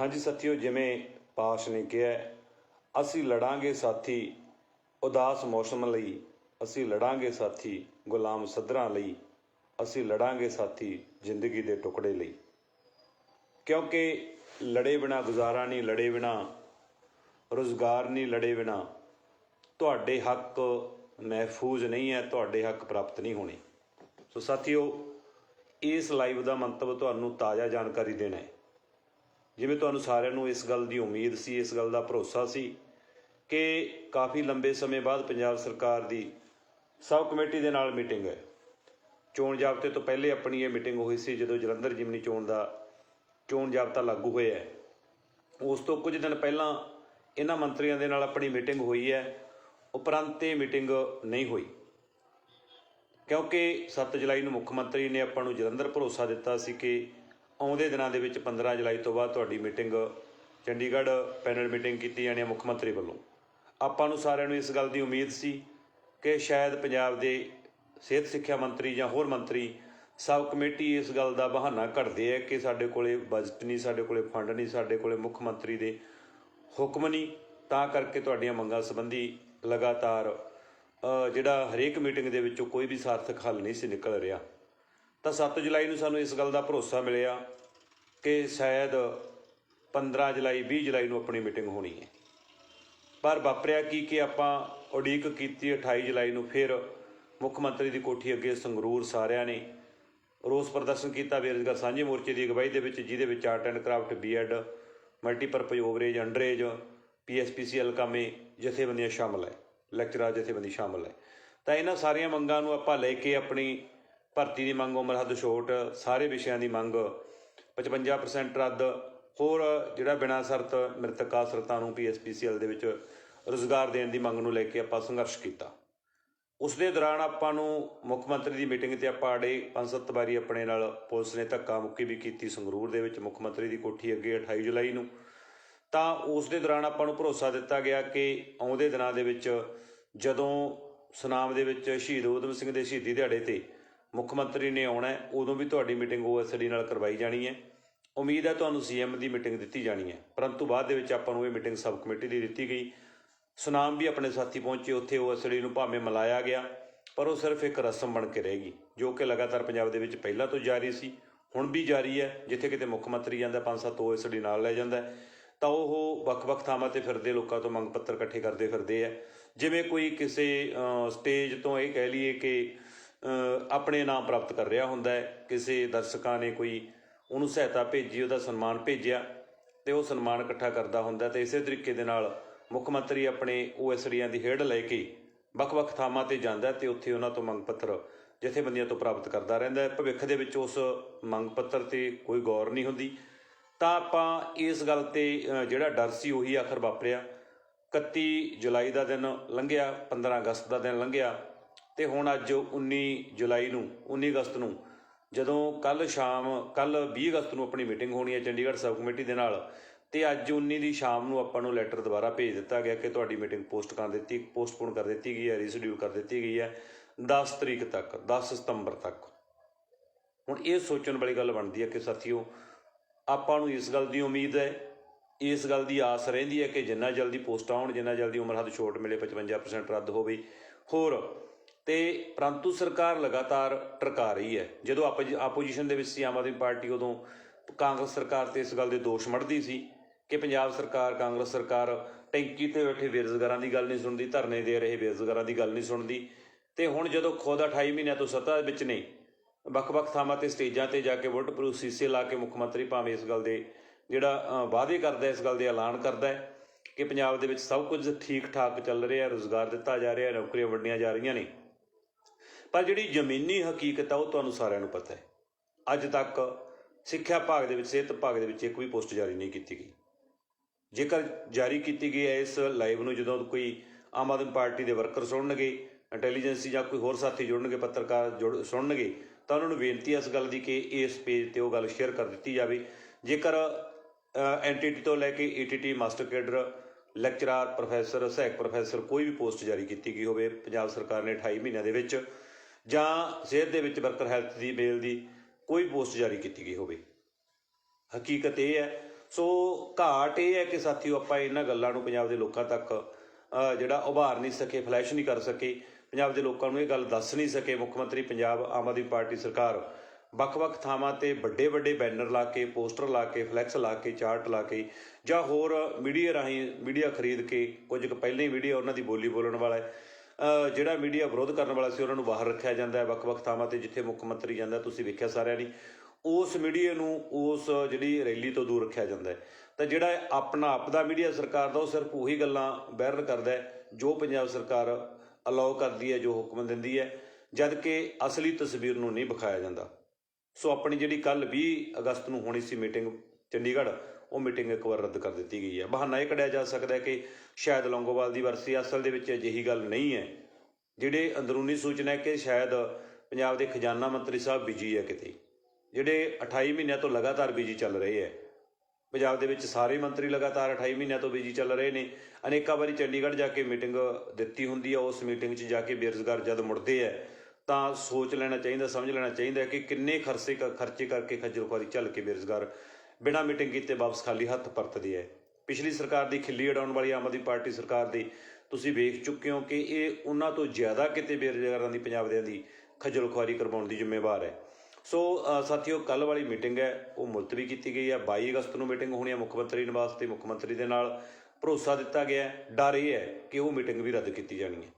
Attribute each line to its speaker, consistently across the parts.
Speaker 1: ਹਾਂਜੀ ਸਾਥੀਓ, ਜਿਵੇਂ ਪਾਸ਼ ਨੇ ਕਿਹਾ, ਅਸੀਂ ਲੜਾਂਗੇ ਸਾਥੀ ਉਦਾਸ ਮੌਸਮ ਲਈ, ਅਸੀਂ ਲੜਾਂਗੇ ਸਾਥੀ ਗੁਲਾਮ ਸੱਧਰਾਂ ਲਈ, ਅਸੀਂ ਲੜਾਂਗੇ ਸਾਥੀ ਜ਼ਿੰਦਗੀ ਦੇ ਟੁਕੜੇ ਲਈ। ਕਿਉਂਕਿ ਲੜੇ ਬਿਨਾ ਗੁਜ਼ਾਰਾ ਨਹੀਂ, ਲੜੇ ਬਿਨਾ ਰੁਜ਼ਗਾਰ ਨਹੀਂ, ਲੜੇ ਬਿਨਾ ਤੁਹਾਡੇ ਹੱਕ ਮਹਿਫੂਜ਼ ਨਹੀਂ ਹੈ, ਤੁਹਾਡੇ ਹੱਕ ਪ੍ਰਾਪਤ ਨਹੀਂ ਹੋਣੇ। ਸੋ ਸਾਥੀਓ, ਇਸ ਲਾਈਵ ਦਾ ਮੰਤਵ ਤੁਹਾਨੂੰ ਤਾਜ਼ਾ ਜਾਣਕਾਰੀ ਦੇਣਾ ਹੈ। ਜਿਵੇਂ ਤੁਹਾਨੂੰ ਸਾਰਿਆਂ ਨੂੰ ਇਸ ਗੱਲ ਦੀ ਉਮੀਦ ਸੀ, ਇਸ ਗੱਲ ਦਾ ਭਰੋਸਾ ਸੀ ਕਿ ਕਾਫੀ ਲੰਬੇ ਸਮੇਂ ਬਾਅਦ ਪੰਜਾਬ ਸਰਕਾਰ ਦੀ ਸਬ ਕਮੇਟੀ ਦੇ ਨਾਲ ਮੀਟਿੰਗ ਹੈ। ਚੋਣ ਜਾਬਤੇ ਤੋਂ ਪਹਿਲੇ ਆਪਣੀ ਇਹ ਮੀਟਿੰਗ ਹੋਈ ਸੀ ਜਦੋਂ ਜਲੰਧਰ ਜਿਮਨੀ ਚੋਣ ਦਾ ਚੋਣ ਜਾਬਤਾ ਲਾਗੂ ਹੋਇਆ ਹੈ। ਉਸ ਤੋਂ ਕੁਝ ਦਿਨ ਪਹਿਲਾਂ ਇਹਨਾਂ ਮੰਤਰੀਆਂ ਦੇ ਨਾਲ ਆਪਣੀ ਮੀਟਿੰਗ ਹੋਈ ਹੈ। ਉਪਰੰਤ ਇਹ ਮੀਟਿੰਗ ਨਹੀਂ ਹੋਈ। ਕਿਉਂਕਿ 7 ਜੁਲਾਈ ਨੂੰ ਮੁੱਖ ਮੰਤਰੀ ਨੇ ਆਪਾਂ ਨੂੰ ਜਲੰਧਰ ਭਰੋਸਾ ਦਿੱਤਾ ਸੀ ਕਿ ਆਉਂਦੇ ਦਿਨਾਂ ਦੇ ਵਿੱਚ 15 ਜੁਲਾਈ ਤੋਂ ਬਾਅਦ ਤੁਹਾਡੀ ਮੀਟਿੰਗ ਚੰਡੀਗੜ੍ਹ ਪੈਨਲ ਮੀਟਿੰਗ ਕੀਤੀ ਜਾਣੀ ਹੈ ਮੁੱਖ ਮੰਤਰੀ ਵੱਲੋਂ। ਆਪਾਂ ਨੂੰ ਸਾਰਿਆਂ ਨੂੰ ਇਸ ਗੱਲ ਦੀ ਉਮੀਦ ਸੀ ਕਿ ਸ਼ਾਇਦ ਪੰਜਾਬ ਦੇ ਸਿਹਤ ਸਿੱਖਿਆ ਮੰਤਰੀ ਜਾਂ ਹੋਰ ਮੰਤਰੀ ਸਬ ਕਮੇਟੀ ਇਸ ਗੱਲ ਦਾ ਬਹਾਨਾ ਘੜਦੇ ਹੈ ਕਿ ਸਾਡੇ ਕੋਲੇ ਬਜਟ ਨਹੀਂ, ਸਾਡੇ ਕੋਲੇ ਫੰਡ ਨਹੀਂ, ਸਾਡੇ ਕੋਲੇ ਮੁੱਖ ਮੰਤਰੀ ਦੇ ਹੁਕਮ ਨਹੀਂ। ਤਾਂ ਕਰਕੇ ਤੁਹਾਡੀਆਂ ਮੰਗਾਂ ਸੰਬੰਧੀ ਲਗਾਤਾਰ ਜਿਹੜਾ ਹਰੇਕ ਮੀਟਿੰਗ ਦੇ ਵਿੱਚੋਂ ਕੋਈ ਵੀ ਸਾਰਥਕ ਹੱਲ ਨਹੀਂ ਸੀ ਨਿਕਲ ਰਿਹਾ। ਤਾਂ 7 ਜੁਲਾਈ ਨੂੰ ਸਾਨੂੰ ਇਸ ਗੱਲ ਦਾ ਭਰੋਸਾ ਮਿਲਿਆ ਕਿ ਸ਼ਾਇਦ 15 ਜੁਲਾਈ 20 ਜੁਲਾਈ ਨੂੰ ਆਪਣੀ ਮੀਟਿੰਗ ਹੋਣੀ ਹੈ। ਪਰ ਵਾਪਰਿਆ ਕੀ ਕਿ ਆਪਾਂ ਉਡੀਕ ਕੀਤੀ 28 ਜੁਲਾਈ ਨੂੰ, ਫਿਰ ਮੁੱਖ ਮੰਤਰੀ ਦੀ ਕੋਠੀ ਅੱਗੇ ਸੰਗਰੂਰ ਸਾਰਿਆਂ ਨੇ ਰੋਸ ਪ੍ਰਦਰਸ਼ਨ ਕੀਤਾ। ਬੇਰੁਜ਼ਗਾਰ ਸਾਂਝੇ ਮੋਰਚੇ ਦੀ ਅਗਵਾਈ ਦੇ ਵਿੱਚ, ਜਿਹਦੇ ਵਿੱਚ art and craft, B Ed multipurpose overage underage PSPCL ਕਾਮੇ ਜਥੇਬੰਦੀਆਂ ਸ਼ਾਮਲ ਹੈ, ਲੈਕਚਰਰ ਜਥੇਬੰਦੀ ਸ਼ਾਮਲ ਹੈ। ਤਾਂ ਇਹਨਾਂ ਸਾਰੀਆਂ ਮੰਗਾਂ ਨੂੰ ਆਪਾਂ ਲੈ ਕੇ ਆਪਣੀ ਭਰਤੀ ਦੀ ਮੰਗ, ਉਮਰ ਹੱਦ ਛੋਟ, ਸਾਰੇ ਵਿਸ਼ਿਆਂ ਦੀ ਮੰਗ 55% ਰੱਦ, ਹੋਰ ਜਿਹੜਾ ਬਿਨਾਂ ਸ਼ਰਤ ਮ੍ਰਿਤਕ ਆਸਰਤਾਂ ਨੂੰ ਪੀਐਸਪੀਸੀਐਲ ਦੇ ਵਿੱਚ ਰੁਜ਼ਗਾਰ ਦੇਣ ਦੀ ਮੰਗ ਨੂੰ ਲੈ ਕੇ ਆਪਾਂ ਸੰਘਰਸ਼ ਕੀਤਾ। ਉਸ ਦੇ ਦੌਰਾਨ ਆਪਾਂ ਨੂੰ ਮੁੱਖ ਮੰਤਰੀ ਦੀ ਮੀਟਿੰਗ ਤੇ ਆਪਾਂ ਆੜੇ ਪੰਜ ਸੱਤ ਵਾਰੀ ਆਪਣੇ ਨਾਲ ਪੁਲਿਸ ਨੇ ਧੱਕਾ ਮੁੱਕੀ ਵੀ ਕੀਤੀ ਸੰਗਰੂਰ ਦੇ ਵਿੱਚ, ਮੁੱਖ ਮੰਤਰੀ ਦੀ ਕੋਠੀ ਅੱਗੇ 28 ਜੁਲਾਈ ਨੂੰ। ਤਾਂ ਉਸ ਦੇ ਦੌਰਾਨ ਆਪਾਂ ਨੂੰ ਭਰੋਸਾ ਦਿੱਤਾ ਗਿਆ ਕਿ ਆਉਂਦੇ ਦਿਨਾਂ ਦੇ ਵਿੱਚ ਜਦੋਂ ਸੁਨਾਮ ਦੇ ਵਿੱਚ ਸ਼ਹੀਦ ਊਧਮ ਸਿੰਘ ਦੇ ਸ਼ਹੀਦੀ ਦਿਹਾੜੇ ਤੇ ਮੁੱਖ ਮੰਤਰੀ ਨੇ ਆਉਣਾ ਹੈ, ਉਦੋਂ ਵੀ ਤੁਹਾਡੀ ਮੀਟਿੰਗ ਓਐਸਡੀ ਨਾਲ ਕਰਵਾਈ ਜਾਣੀ ਹੈ। ਉਮੀਦ ਹੈ ਤੁਹਾਨੂੰ ਸੀਐਮ ਦੀ ਮੀਟਿੰਗ ਦਿੱਤੀ ਜਾਣੀ ਹੈ। ਪਰੰਤੂ ਬਾਅਦ ਦੇ ਵਿੱਚ ਆਪਾਂ ਨੂੰ ਇਹ ਮੀਟਿੰਗ ਸਬ ਕਮੇਟੀ ਦੀ ਦਿੱਤੀ ਗਈ। ਸੁਨਾਮ ਵੀ ਆਪਣੇ ਸਾਥੀ ਪਹੁੰਚੇ, ਉੱਥੇ ਓਐਸਡੀ ਨੂੰ ਭਾਵੇਂ ਮਿਲਾਇਆ ਗਿਆ, ਪਰ ਉਹ ਸਿਰਫ ਇੱਕ ਰਸਮ ਬਣ ਕੇ ਰਹੇਗੀ, ਜੋ ਕਿ ਲਗਾਤਾਰ ਪੰਜਾਬ ਦੇ ਵਿੱਚ ਪਹਿਲਾਂ ਤੋਂ ਜਾਰੀ ਸੀ, ਹੁਣ ਵੀ ਜਾਰੀ ਹੈ, ਜਿੱਥੇ ਕਿਤੇ ਮੁੱਖ ਮੰਤਰੀ ਜਾਂਦਾ ਪੰਜ ਸੱਤ ਓਐਸਡੀ ਨਾਲ ਲੈ ਜਾਂਦਾ ਤਾਂ ਉਹ ਵੱਖ-ਵੱਖ ਥਾਵਾਂ ਤੇ ਫਿਰਦੇ, ਲੋਕਾਂ ਤੋਂ ਮੰਗ ਪੱਤਰ ਇਕੱਠੇ ਕਰਦੇ ਫਿਰਦੇ ਆ ਜਿਵੇਂ ਕੋਈ ਕਿਸੇ ਸਟੇਜ ਤੋਂ ਇਹ ਕਹਿ ਲਈਏ ਕਿ ਆਪਣੇ ਨਾਮ ਪ੍ਰਾਪਤ ਕਰ ਰਿਹਾ ਹੁੰਦਾ ਹੈ। ਕਿਸੇ ਦਰਸ਼ਕਾਂ ਨੇ ਕੋਈ ਉਹਨੂੰ ਸਹਾਇਤਾ ਭੇਜੀ, ਉਹਦਾ ਸਨਮਾਨ ਭੇਜਿਆ ਤੇ ਉਹ ਸਨਮਾਨ ਇਕੱਠਾ ਕਰਦਾ ਹੁੰਦਾ ਤੇ ਇਸੇ ਤਰੀਕੇ ਦੇ ਨਾਲ ਮੁੱਖ ਮੰਤਰੀ ਆਪਣੇ ਓਐਸਡੀਆਂ ਦੀ ਹੇਡ ਲੈ ਕੇ ਵੱਖ-ਵੱਖ ਥਾਵਾਂ ਤੇ ਜਾਂਦਾ ਤੇ ਉੱਥੇ ਉਹਨਾਂ ਤੋਂ ਮੰਗ ਪੱਤਰ ਜਥੇਬੰਦੀਆਂ ਤੋਂ ਪ੍ਰਾਪਤ ਕਰਦਾ ਰਹਿੰਦਾ ਹੈ। ਭਵਿੱਖ ਦੇ ਵਿੱਚ ਉਸ ਮੰਗ ਪੱਤਰ ਤੇ ਕੋਈ ਗੌਰ ਨਹੀਂ ਹੁੰਦੀ। ਤਾਂ ਆਪਾਂ ਇਸ ਗੱਲ ਤੇ ਜਿਹੜਾ ਡਰ ਸੀ ਉਹੀ ਆਖਰ ਵਾਪਰਿਆ। 31 ਜੁਲਾਈ ਦਾ ਦਿਨ ਲੰਘਿਆ 15 ਅਗਸਤ ਦਾ ਦਿਨ ਲੰਘਿਆ। ਤੇ ਹੁਣ ਅੱਜ 19 ਜੁਲਾਈ ਨੂੰ 19 ਅਗਸਤ ਨੂੰ, ਜਦੋਂ ਕੱਲ ਸ਼ਾਮ ਕੱਲ 20 ਅਗਸਤ ਨੂੰ ਆਪਣੀ ਮੀਟਿੰਗ ਹੋਣੀ ਹੈ ਚੰਡੀਗੜ੍ਹ ਸਬ ਕਮੇਟੀ ਦੇ ਨਾਲ, ਤੇ ਅੱਜ 19 ਦੀ ਸ਼ਾਮ ਨੂੰ ਆਪਾਂ ਨੂੰ ਲੈਟਰ ਦੁਬਾਰਾ ਭੇਜ ਦਿੱਤਾ ਗਿਆ ਕਿ ਤੁਹਾਡੀ ਮੀਟਿੰਗ ਪੋਸਟ ਕਰ ਦਿੱਤੀ, ਪੋਸਟਪੋਨ ਕਰ ਦਿੱਤੀ ਗਈ ਹੈ ਰੀਸ਼ਡਿਊਲ ਕਰ ਦਿੱਤੀ ਗਈ ਹੈ 10 ਤਰੀਕ ਤੱਕ 10 ਸਤੰਬਰ ਤੱਕ। ਹੁਣ ਇਹ ਸੋਚਣ ਵਾਲੀ ਗੱਲ ਬਣਦੀ ਹੈ ਕਿ ਸਾਥੀਓ, ਆਪਾਂ ਨੂੰ ਇਸ ਗੱਲ ਦੀ ਉਮੀਦ ਹੈ, ਇਸ ਗੱਲ ਦੀ ਆਸ ਰਹਿੰਦੀ ਹੈ ਕਿ ਜਿੰਨਾ ਜਲਦੀ ਪੋਸਟਾਂ ਆਉਣ ਜਿੰਨਾ ਜਲਦੀ ਉਮਰ ਹੱਦ ਛੋਟ ਮਿਲੇ 55% ਰੱਦ ਹੋਵੇ। ਹੋਰ ਤੇ ਪਰੰਤੂ ਸਰਕਾਰ ਲਗਾਤਾਰ ਟਰਕਾ ਰਹੀ ਹੈ। ਜਦੋਂ ਆਪੋਜੀਸ਼ਨ ਦੇ ਵਿੱਚ ਸੀ, ਆਮ ਆਦਮੀ ਪਾਰਟੀ ਉਦੋਂ ਕਾਂਗਰਸ ਸਰਕਾਰ ਤੇ ਇਸ ਗੱਲ ਦੇ ਦੋਸ਼ ਮੜਦੀ ਸੀ ਕਿ ਪੰਜਾਬ ਸਰਕਾਰ, ਕਾਂਗਰਸ ਸਰਕਾਰ ਟੈਂਕੀ ਤੇ ਬੈਠੇ ਬੇਰੁਜ਼ਗਾਰਾਂ ਦੀ ਗੱਲ ਨਹੀਂ ਸੁਣਦੀ, ਧਰਨੇ ਦੇ ਰਹੇ ਬੇਰੁਜ਼ਗਾਰਾਂ ਦੀ ਗੱਲ ਨਹੀਂ ਸੁਣਦੀ। ਤੇ ਹੁਣ ਜਦੋਂ ਖੁਦ 28 ਮਹੀਨਿਆਂ ਤੋਂ ਸੱਤਾ ਵਿੱਚ ਨੇ, ਵੱਖ-ਵੱਖ ਥਾਵਾਂ ਤੇ ਸਟੇਜਾਂ ਤੇ ਜਾ ਕੇ ਵੋਟ ਪ੍ਰੂਫ ਸੀਸੇ ਲਾ ਕੇ ਮੁੱਖ ਮੰਤਰੀ ਭਾਵੇਂ ਇਸ ਗੱਲ ਦੇ ਜਿਹੜਾ ਵਾਅਦੇ ਕਰਦਾ ਇਸ ਗੱਲ ਦੇ ਐਲਾਨ ਕਰਦਾ ਹੈ ਕਿ ਪੰਜਾਬ ਦੇ ਵਿੱਚ ਸਭ ਕੁਝ ਠੀਕ-ਠਾਕ ਚੱਲ ਰਿਹਾ ਹੈ, ਰੋਜ਼ਗਾਰ ਦਿੱਤਾ ਜਾ ਰਿਹਾ ਨੌਕਰੀਆਂ ਵੰਡੀਆਂ ਜਾ ਰਹੀਆਂ ਨੇ। ਪਰ ਜਿਹੜੀ ਜ਼ਮੀਨੀ ਹਕੀਕਤ ਆ, ਉਹ ਤੁਹਾਨੂੰ ਸਾਰਿਆਂ ਨੂੰ ਪਤਾ ਹੈ। ਅੱਜ ਤੱਕ ਸਿੱਖਿਆ ਭਾਗ ਦੇ ਵਿੱਚ, ਸਿਹਤ ਭਾਗ ਦੇ ਵਿੱਚ ਇੱਕ ਵੀ ਪੋਸਟ ਜਾਰੀ ਨਹੀਂ ਕੀਤੀ ਗਈ। ਜੇਕਰ ਜਾਰੀ ਕੀਤੀ ਗਈ ਹੈ, ਇਸ ਲਾਈਵ ਨੂੰ ਜਦੋਂ ਕੋਈ ਆਮ ਆਦਮੀ ਪਾਰਟੀ ਦੇ ਵਰਕਰ ਸੁਣਨਗੇ, ਇੰਟੈਲੀਜੈਂਸੀ ਜਾਂ ਕੋਈ ਹੋਰ ਸਾਥੀ ਜੁੜਨਗੇ, ਪੱਤਰਕਾਰ ਜੁੜ, ਸੁਣਨਗੇ, ਤਾਂ ਉਹਨਾਂ ਨੂੰ ਬੇਨਤੀ ਹੈ ਇਸ ਗੱਲ ਦੀ ਕਿ ਇਸ ਪੇਜ ਤੇ ਉਹ ਗੱਲ ਸ਼ੇਅਰ ਕਰ ਦਿੱਤੀ ਜਾਵੇ। ਜੇਕਰ ਐਨਟੀਟੀ ਤੋਂ ਲੈ ਕੇ ATT, master cadre, lecturer professor, ਸਹਾਇਕ ਪ੍ਰੋਫੈਸਰ ਕੋਈ ਵੀ ਪੋਸਟ ਜਾਰੀ ਕੀਤੀ ਗਈ ਹੋਵੇ, ਪੰਜਾਬ ਸਰਕਾਰ ਨੇ 28 ਮਹੀਨਿਆਂ ਦੇ ਵਿੱਚ ਜਾਂ ਸਿਹਤ ਦੇ ਵਿੱਚ ਵਰਕਰ ਹੈਲਥ ਦੀ ਮੇਲ ਦੀ ਕੋਈ ਪੋਸਟ ਜਾਰੀ ਕੀਤੀ ਗਈ ਹੋਵੇ। ਹਕੀਕਤ ਇਹ ਹੈ। ਸੋ ਘਾਟ ਇਹ ਹੈ ਕਿ ਸਾਥੀਓ ਆਪਾਂ ਇਹਨਾਂ ਗੱਲਾਂ ਨੂੰ ਪੰਜਾਬ ਦੇ ਲੋਕਾਂ ਤੱਕ ਜਿਹੜਾ ਉਭਾਰ ਨਹੀਂ ਸਕੇ, ਫਲੈਸ਼ ਨਹੀਂ ਕਰ ਸਕੇ, ਪੰਜਾਬ ਦੇ ਲੋਕਾਂ ਨੂੰ ਇਹ ਗੱਲ ਦੱਸ ਨਹੀਂ ਸਕੇ। ਮੁੱਖ ਮੰਤਰੀ ਪੰਜਾਬ ਆਮ ਆਦਮੀ ਪਾਰਟੀ ਸਰਕਾਰ ਵੱਖ-ਵੱਖ ਥਾਵਾਂ ਤੇ ਵੱਡੇ-ਵੱਡੇ ਬੈਨਰ ਲਾ ਕੇ, ਪੋਸਟਰ ਲਾ ਕੇ, ਫਲੈਕਸ ਲਾ ਕੇ, ਚਾਰਟ ਲਾ ਕੇ ਜਾਂ ਹੋਰ ਮੀਡੀਆ ਰਾਹੀਂ ਮੀਡੀਆ ਖਰੀਦ ਕੇ ਕੁਝ ਕੁ ਪਹਿਲਾਂ ਹੀ ਮੀਡੀਆ ਉਹਨਾਂ ਦੀ ਬੋਲੀ ਬੋਲਣ ਵਾਲਾ ਹੈ। ਜਿਹੜਾ ਮੀਡੀਆ ਵਿਰੋਧ ਕਰਨ ਵਾਲਾ ਸੀ, ਉਹਨਾਂ ਨੂੰ ਬਾਹਰ ਰੱਖਿਆ ਜਾਂਦਾ ਹੈ ਵੱਖ-ਵੱਖ ਥਾਵਾਂ ਤੇ, ਜਿੱਥੇ ਮੁੱਖ ਮੰਤਰੀ ਜਾਂਦਾ ਤੁਸੀਂ ਵੇਖਿਆ ਸਾਰਿਆਂ ਨੇ। ਉਸ ਮੀਡੀਆ ਨੂੰ ਉਸ ਜਿਹੜੀ ਰੈਲੀ ਤੋਂ ਦੂਰ ਰੱਖਿਆ ਜਾਂਦਾ ਹੈ। ਤਾਂ ਜਿਹੜਾ ਆਪਣਾ ਆਪ ਦਾ ਮੀਡੀਆ ਸਰਕਾਰ ਦਾ, ਉਹ ਸਿਰਫ ਉਹੀ ਗੱਲਾਂ ਵਾਇਰਲ ਕਰਦਾ ਹੈ, ਜੋ ਪੰਜਾਬ ਸਰਕਾਰ ਅਲਾਉ ਕਰਦੀ ਹੈ, ਜੋ ਹੁਕਮ ਦਿੰਦੀ ਹੈ, ਜਦ ਕਿ ਅਸਲੀ ਤਸਵੀਰ ਨੂੰ ਨਹੀਂ ਵਿਖਾਇਆ ਜਾਂਦਾ। ਸੋ ਆਪਣੀ ਜਿਹੜੀ ਕੱਲ 20 ਅਗਸਤ ਨੂੰ ਹੋਣੀ ਸੀ ਮੀਟਿੰਗ, ਚੰਡੀਗੜ੍ਹ ਉਹ ਮੀਟਿੰਗ ਇੱਕ ਵਾਰ ਰੱਦ ਕਰ ਦਿੱਤੀ ਗਈ ਹੈ। ਬਹਾਨਾ ਇਹ ਕੱਢਿਆ ਜਾ ਸਕਦਾ ਹੈ ਕਿ ਸ਼ਾਇਦ ਲੌਂਗੋਵਾਲ ਦੀ ਵਰਸੀ ਅਸਲ ਦੇ ਵਿੱਚ ਅਜਿਹੀ ਗੱਲ ਨਹੀਂ ਹੈ। ਜਿਹੜੇ ਅੰਦਰੂਨੀ ਸੂਚਨਾ ਹੈ ਕਿ ਸ਼ਾਇਦ ਪੰਜਾਬ ਦੇ ਖਜ਼ਾਨਾ ਮੰਤਰੀ ਸਾਹਿਬ ਬਿਜ਼ੀ ਹੈ ਕਿਤੇ। ਜਿਹੜੇ 28 ਮਹੀਨਿਆਂ ਤੋਂ ਲਗਾਤਾਰ ਬਿਜ਼ੀ ਚੱਲ ਰਹੇ ਹੈ। ਪੰਜਾਬ ਦੇ ਵਿੱਚ ਸਾਰੇ ਮੰਤਰੀ ਲਗਾਤਾਰ 28 ਮਹੀਨਿਆਂ ਤੋਂ ਬਿਜ਼ੀ ਚੱਲ ਰਹੇ ਨੇ। ਅਨੇਕਾਂ ਵਾਰੀ ਚੰਡੀਗੜ੍ਹ ਜਾ ਕੇ ਮੀਟਿੰਗ ਦਿੱਤੀ ਹੁੰਦੀ ਹੈ। ਉਸ ਮੀਟਿੰਗ 'ਚ ਜਾ ਕੇ ਬੇਰੁਜ਼ਗਾਰ ਜਦ ਮੁੜਦੇ ਹੈ, ਤਾਂ ਸੋਚ ਲੈਣਾ ਚਾਹੀਦਾ, ਸਮਝ ਲੈਣਾ ਚਾਹੀਦਾ ਕਿ ਕਿੰਨੇ ਖਰਚੇ ਖਰਚੇ ਕਰਕੇ ਖੱਜਲ ਖੁਆਰੀ ਚੱਲ ਕੇ ਬੇਰੁਜ਼ਗਾਰ ਬਿਨਾਂ ਮੀਟਿੰਗ ਕੀਤੇ ਵਾਪਸ ਖਾਲੀ ਹੱਥ ਪਰਤਦੀ ਹੈ। ਪਿਛਲੀ ਸਰਕਾਰ ਦੀ ਖਿੱਲੀ ਉਡਾਉਣ ਵਾਲੀ ਆਮ ਆਦਮੀ ਪਾਰਟੀ ਸਰਕਾਰ ਦੀ ਤੁਸੀਂ ਵੇਖ ਚੁੱਕੇ ਹੋ ਕਿ ਇਹ ਉਹਨਾਂ ਤੋਂ ਜ਼ਿਆਦਾ ਕਿਤੇ ਬੇਰੁਜ਼ਗਾਰਾਂ ਦੀ ਪੰਜਾਬ ਦਿਆਂ ਦੀ ਖੱਜਲ ਖੁਆਰੀ ਕਰਵਾਉਣ ਦੀ ਜ਼ਿੰਮੇਵਾਰ ਹੈ। ਸੋ ਅ, ਸਾਥੀਓ ਕੱਲ ਵਾਲੀ ਮੀਟਿੰਗ ਹੈ ਉਹ ਮੁਲਤਵੀ ਕੀਤੀ ਗਈ ਹੈ। 22 ਅਗਸਤ ਨੂੰ ਮੀਟਿੰਗ ਹੋਣੀ ਹੈ ਮੁੱਖ ਮੰਤਰੀ ਨਿਵਾਸ ਤੇ। ਮੁੱਖ ਮੰਤਰੀ ਦੇ ਨਾਲ ਭਰੋਸਾ ਦਿੱਤਾ ਗਿਆ ਹੈ। ਡਰ ਇਹ ਹੈ ਕਿ ਉਹ ਮੀਟਿੰਗ ਵੀ ਰੱਦ ਕੀਤੀ ਜਾਣੀ ਹੈ।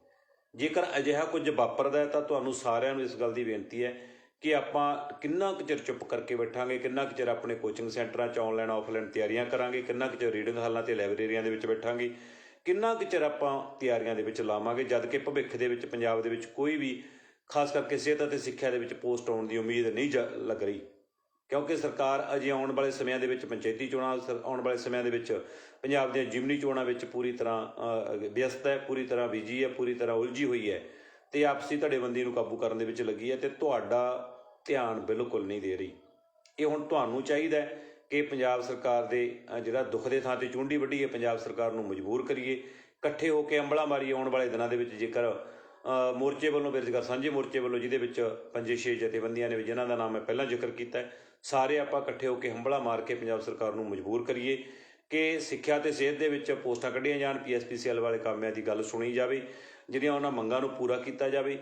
Speaker 1: ਜੇਕਰ ਅਜਿਹਾ ਕੁਝ ਵਾਪਰਦਾ ਹੈ ਤਾਂ ਤੁਹਾਨੂੰ ਸਾਰਿਆਂ ਨੂੰ ਇਸ ਗੱਲ ਦੀ ਬੇਨਤੀ ਹੈ ਕਿ ਆਪਾਂ ਕਿੰਨਾ ਕੁ ਚਿਰ ਚੁੱਪ ਕਰਕੇ ਬੈਠਾਂਗੇ, ਕਿੰਨਾ ਕੁ ਚਿਰ ਆਪਣੇ ਕੋਚਿੰਗ ਸੈਂਟਰਾਂ 'ਚ ਆਨਲਾਈਨ ਆਫਲਾਈਨ ਤਿਆਰੀਆਂ ਕਰਾਂਗੇ, ਕਿੰਨਾ ਕੁ ਚਿਰ ਰੀਡਿੰਗ ਹਾਲਾਂ ਤੇ ਲਾਇਬ੍ਰੇਰੀਆਂ ਦੇ ਵਿੱਚ ਬੈਠਾਂਗੇ, ਕਿੰਨਾ ਕੁ ਚਿਰ ਆਪਾਂ ਤਿਆਰੀਆਂ ਦੇ ਵਿੱਚ ਲਾਵਾਂਗੇ, ਜਦ ਕਿ ਭਵਿੱਖ ਦੇ ਵਿੱਚ, ਪੰਜਾਬ ਦੇ ਵਿੱਚ ਕੋਈ ਵੀ, ਖਾਸ ਕਰਕੇ ਸਿਹਤ ਅਤੇ ਸਿੱਖਿਆ ਦੇ ਵਿੱਚ ਪੋਸਟ ਆਉਣ ਦੀ ਉਮੀਦ ਨਹੀਂ ਜ- ਲੱਗ ਰਹੀ। ਕਿਉਂਕਿ ਸਰਕਾਰ ਅਜੇ ਆਉਣ ਵਾਲੇ ਸਮਿਆਂ ਦੇ ਵਿੱਚ ਪੰਚਾਇਤੀ ਚੋਣਾਂ, ਸਰ- ਆਉਣ ਵਾਲੇ ਸਮਿਆਂ ਦੇ ਵਿੱਚ ਪੰਜਾਬ ਦੀਆਂ ਜਿਮਨੀ ਚੋਣਾਂ ਵਿੱਚ ਪੂਰੀ ਤਰ੍ਹਾਂ ਵਿਅਸਤ ਹੈ, ਪੂਰੀ ਤਰ੍ਹਾਂ ਬਿਜ਼ੀ ਹੈ, ਪੂਰੀ ਤਰ੍ਹਾਂ ਉਲਝੀ ਹੋਈ ਹੈ। ਤੇ ਆਪਸੀ ਧੜੇਬੰਦੀ ਨੂੰ ਕਾਬੂ ਕਰਨ ਦੇ ਵਿੱਚ ਲੱਗੀ ਹੈ ਤੇ ਤੁਹਾਡਾ ਧਿਆਨ ਬਿਲਕੁਲ ਨਹੀਂ ਦੇ ਰਹੀ। ਇਹ ਹੁਣ ਤੁਹਾਨੂੰ ਚਾਹੀਦਾ ਕਿ ਪੰਜਾਬ ਸਰਕਾਰ ਦੇ ਜਿਹੜਾ ਦੁੱਖ ਦੇ ਥਾਂ ਤੇ ਚੁੰਡੀ ਵੱਢੀਏ ਪੰਜਾਬ ਸਰਕਾਰ ਨੂੰ ਮਜਬੂਰ ਕਰੀਏ। ਇਕੱਠੇ ਹੋ ਕੇ ਅੰਬਲਾ ਮਾਰੀ ਆਉਣ ਵਾਲੇ ਦਿਨਾਂ ਦੇ ਵਿੱਚ ਜੇਕਰ ਮੋਰਚੇ ਵੱਲੋਂ ਬੇਰੁਜ਼ਗਾਰ ਸਾਂਝੇ ਮੋਰਚੇ ਵੱਲੋਂ ਜਿਹਦੇ ਵਿੱਚ ਪੰਜੇ ਛੇ ਜਥੇਬੰਦੀਆਂ ਨੇ ਜਿਨ੍ਹਾਂ ਦਾ ਨਾਮ ਮੈਂ ਪਹਿਲਾਂ ਜ਼ਿਕਰ ਕੀਤਾ ਸਾਰੇ ਆਪਾਂ ਇਕੱਠੇ ਹੋ ਕੇ ਹੰਬਲਾ ਮਾਰ ਕੇ ਪੰਜਾਬ ਸਰਕਾਰ ਨੂੰ ਮਜਬੂਰ ਕਰੀਏ ਕਿ ਸਿੱਖਿਆ ਤੇ ਸਿਹਤ ਦੇ ਵਿੱਚ ਪੋਸਟਾਂ ਕੱਢੀਆਂ ਜਾਣ ਪੀਐਸਪੀਸੀਐਲ ਵਾਲੇ ਕਾਮਿਆਂ ਦੀ ਗੱਲ ਸੁਣੀ ਜਾਵੇ। ਜਿਹੜੀਆਂ ਉਹਨਾਂ ਮੰਗਾਂ ਨੂੰ ਪੂਰਾ ਕੀਤਾ ਜਾਵੇ।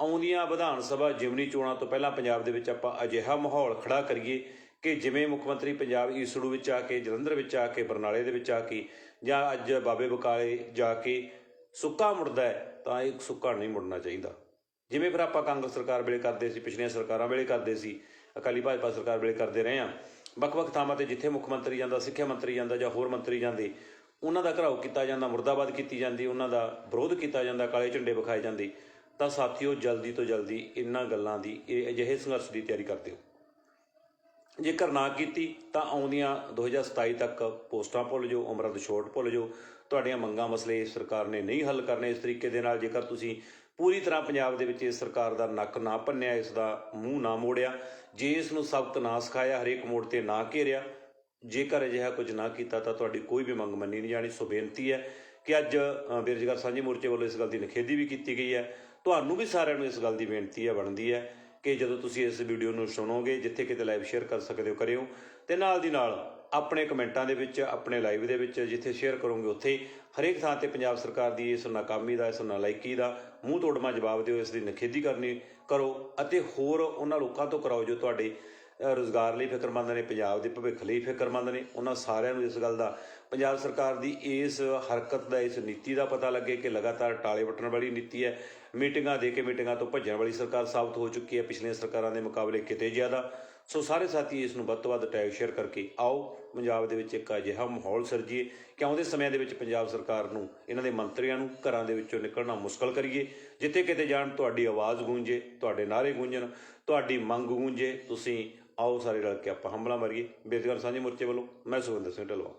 Speaker 1: ਆਉਂਦੀਆਂ ਵਿਧਾਨ ਸਭਾ ਜਿਮਨੀ ਚੋਣਾਂ ਤੋਂ ਪਹਿਲਾਂ ਪੰਜਾਬ ਦੇ ਵਿੱਚ ਆਪਾਂ ਅਜਿਹਾ ਮਾਹੌਲ ਖੜਾ ਕਰੀਏ ਕਿ ਜਿਵੇਂ ਮੁੱਖ ਮੰਤਰੀ ਪੰਜਾਬ ਈਸੜੂ ਵਿੱਚ ਆ ਕੇ, ਜਲੰਧਰ ਵਿੱਚ ਆ ਕੇ, ਬਰਨਾਲੇ ਦੇ ਵਿੱਚ ਆ ਕੇ ਜਾਂ ਅੱਜ ਬਾਬੇ ਬਕਾਲੇ ਜਾ ਕੇ ਸੁੱਕਾ ਮੁੜਦਾ ਹੈ, ਤਾਂ ਇਹ ਸੁੱਕਾ ਨਹੀਂ ਮੁੜਨਾ ਚਾਹੀਦਾ। ਜਿਵੇਂ ਫਿਰ ਆਪਾਂ ਕਾਂਗਰਸ ਸਰਕਾਰ ਵੇਲੇ ਕਰਦੇ ਸੀ, ਪਿਛਲੀਆਂ ਸਰਕਾਰਾਂ ਵੇਲੇ ਕਰਦੇ ਸੀ, ਅਕਾਲੀ ਭਾਜਪਾ ਸਰਕਾਰ ਵੇਲੇ ਕਰਦੇ ਰਹੇ ਹਾਂ। ਵੱਖ-ਵੱਖ ਥਾਵਾਂ ਤੇ ਜਿੱਥੇ ਮੁੱਖ ਮੰਤਰੀ ਜਾਂਦਾ, ਸਿੱਖਿਆ ਮੰਤਰੀ ਜਾਂਦਾ ਜਾਂ ਹੋਰ ਮੰਤਰੀ ਜਾਂਦੇ ਉਹਨਾਂ ਦਾ ਘਰਾਓ ਕੀਤਾ ਜਾਂਦਾ, ਮੁਰਦਾਬਾਦ ਕੀਤੀ ਜਾਂਦੀ, ਉਹਨਾਂ ਦਾ ਵਿਰੋਧ ਕੀਤਾ ਜਾਂਦਾ, ਕਾਲੇ ਝੰਡੇ ਵਿਖਾਏ ਜਾਂਦੇ, ਤਾਂ ਸਾਥੀਓ ਜਲਦੀ ਤੋਂ ਜਲਦੀ ਇਹਨਾਂ ਗੱਲਾਂ ਦੀ ਇਹ ਅਜਿਹੇ ਸੰਘਰਸ਼ ਦੀ ਤਿਆਰੀ ਕਰਦੇ ਹੋ। ਜੇਕਰ ਨਾ ਕੀਤੀ, ਤਾਂ ਆਉਂਦੀਆਂ 2027 ਤੱਕ ਪੋਸਟਾਂ ਭੁੱਲ ਜਾਓ ਉਮਰਾਂ ਦੀ ਛੋਟ ਭੁੱਲ ਜਾਓ। ਤੁਹਾਡੀਆਂ ਮੰਗਾਂ ਮਸਲੇ ਇਸ ਸਰਕਾਰ ਨੇ ਨਹੀਂ ਹੱਲ ਕਰਨੇ ਇਸ ਤਰੀਕੇ ਦੇ ਨਾਲ। ਜੇਕਰ ਤੁਸੀਂ ਪੂਰੀ ਤਰ੍ਹਾਂ ਪੰਜਾਬ ਦੇ ਵਿੱਚ ਇਸ ਸਰਕਾਰ ਦਾ ਨੱਕ ਨਾ ਭੰਨਿਆ, ਇਸ ਦਾ ਮੂੰਹ ਨਾ ਮੋੜਿਆ, ਜੇ ਇਸ ਨੂੰ ਸਬਕ ਨਾ ਸਿਖਾਇਆ, ਹਰੇਕ ਮੋੜ ਤੇ ਨਾ ਘੇਰਿਆ ਜੇਕਰ ਅਜਿਹਾ ਕੁਝ ਨਾ ਕੀਤਾ ਤਾਂ ਤੁਹਾਡੀ ਕੋਈ ਵੀ ਮੰਗ ਮੰਨੀ ਨਹੀਂ ਜਾਣੀ ਸੋ ਬੇਨਤੀ ਹੈ ਕਿ ਅੱਜ ਅ, ਬੇਰੁਜ਼ਗਾਰ ਸਾਂਝੇ ਮੋਰਚੇ ਵੱਲੋਂ ਇਸ ਗੱਲ ਦੀ ਨਿਖੇਧੀ ਵੀ ਕੀਤੀ ਗਈ ਹੈ। ਤੁਹਾਨੂੰ ਵੀ ਸਾਰਿਆਂ ਨੂੰ ਇਸ ਗੱਲ ਦੀ ਬੇਨਤੀ ਹੈ ਬਣਦੀ ਹੈ ਕਿ ਜਦੋਂ ਤੁਸੀਂ ਇਸ ਵੀਡੀਓ ਨੂੰ ਸੁਣੋਗੇ ਜਿੱਥੇ ਕਿਤੇ ਲਾਈਵ ਸ਼ੇਅਰ ਕਰ ਸਕਦੇ ਹੋ ਕਰਿਓ। ਤੇ ਨਾਲ ਦੀ ਨਾਲ ਆਪਣੇ ਕਮੈਂਟਾਂ ਦੇ ਵਿੱਚ ਆਪਣੇ ਲਾਈਵ ਦੇ ਵਿੱਚ ਜਿੱਥੇ ਸ਼ੇਅਰ ਕਰੋਗੇ ਉੱਥੇ ਹਰੇਕ ਥਾਂ ਤੇ ਪੰਜਾਬ ਸਰਕਾਰ ਦੀ ਇਸ ਨਾਕਾਮੀ ਦਾ ਇਸ ਨਾਲਾਇਕੀ ਦਾ ਮੂੰਹ ਤੋੜਮਾ ਜਵਾਬ ਦਿਓ ਇਸ ਦੀ ਨਿਖੇਧੀ ਕਰਨੀ ਕਰੋ ਅਤੇ ਹੋਰ ਉਹਨਾਂ ਲੋਕਾਂ ਤੋਂ ਕਰਾਓ ਜੋ ਤੁਹਾਡੇ ਰੁਜ਼ਗਾਰ ਲਈ ਫਿਕਰਮੰਦ ਨੇ, ਪੰਜਾਬ ਦੇ ਭਵਿੱਖ ਲਈ ਫਿਕਰਮੰਦ ਨੇ। ਉਹਨਾਂ ਸਾਰਿਆਂ ਨੂੰ ਇਸ ਗੱਲ ਦਾ, ਪੰਜਾਬ ਸਰਕਾਰ ਦੀ ਇਸ ਹਰਕਤ ਦਾ, ਇਸ ਨੀਤੀ ਦਾ ਪਤਾ ਲੱਗੇ ਕਿ ਲਗਾਤਾਰ ਟਾਲੇ ਵੱਟਣ ਵਾਲੀ ਨੀਤੀ ਹੈ। ਮੀਟਿੰਗਾਂ ਦੇ ਕੇ ਮੀਟਿੰਗਾਂ ਤੋਂ ਭੱਜਣ ਵਾਲੀ ਸਰਕਾਰ ਸਾਬਤ ਹੋ ਚੁੱਕੀ ਹੈ। ਪਿਛਲੀਆਂ ਸਰਕਾਰਾਂ ਦੇ ਮੁਕਾਬਲੇ ਕਿਤੇ ਜ਼ਿਆਦਾ। ਸੋ ਸਾਰੇ ਸਾਥੀ ਇਸ ਨੂੰ ਵੱਧ ਤੋਂ ਵੱਧ ਟੈਗ ਸ਼ੇਅਰ ਕਰਕੇ ਆਓ। ਪੰਜਾਬ ਦੇ ਵਿੱਚ ਇੱਕ ਅਜਿਹਾ ਮਾਹੌਲ ਸਿਰਜੀਏ ਕਿ ਆਉਂਦੇ ਸਮਿਆਂ ਦੇ ਵਿੱਚ ਪੰਜਾਬ ਸਰਕਾਰ ਨੂੰ, ਇਹਨਾਂ ਦੇ ਮੰਤਰੀਆਂ ਨੂੰ ਘਰਾਂ ਦੇ ਵਿੱਚੋਂ ਨਿਕਲਣਾ ਮੁਸ਼ਕਲ ਕਰੀਏ। ਜਿੱਥੇ ਕਿਤੇ ਜਾਣ, ਤੁਹਾਡੀ ਆਵਾਜ਼ ਗੂੰਜੇ, ਤੁਹਾਡੇ ਨਾਰੇ ਗੂੰਜਣ, ਤੁਹਾਡੀ ਮੰਗ ਗੂੰਜੇ। ਤੁਸੀਂ ਆਓ ਸਾਰੇ ਰਲ ਕੇ ਆਪਾਂ ਹਮਲਾ ਮਾਰੀਏ। ਬੇਦਗਰ ਸਾਂਝੇ ਮੋਰਚੇ ਵੱਲੋਂ ਮੈਂ ਸੁਖਵਿੰਦਰ ਸਿੰਘ ਢਲਵਾ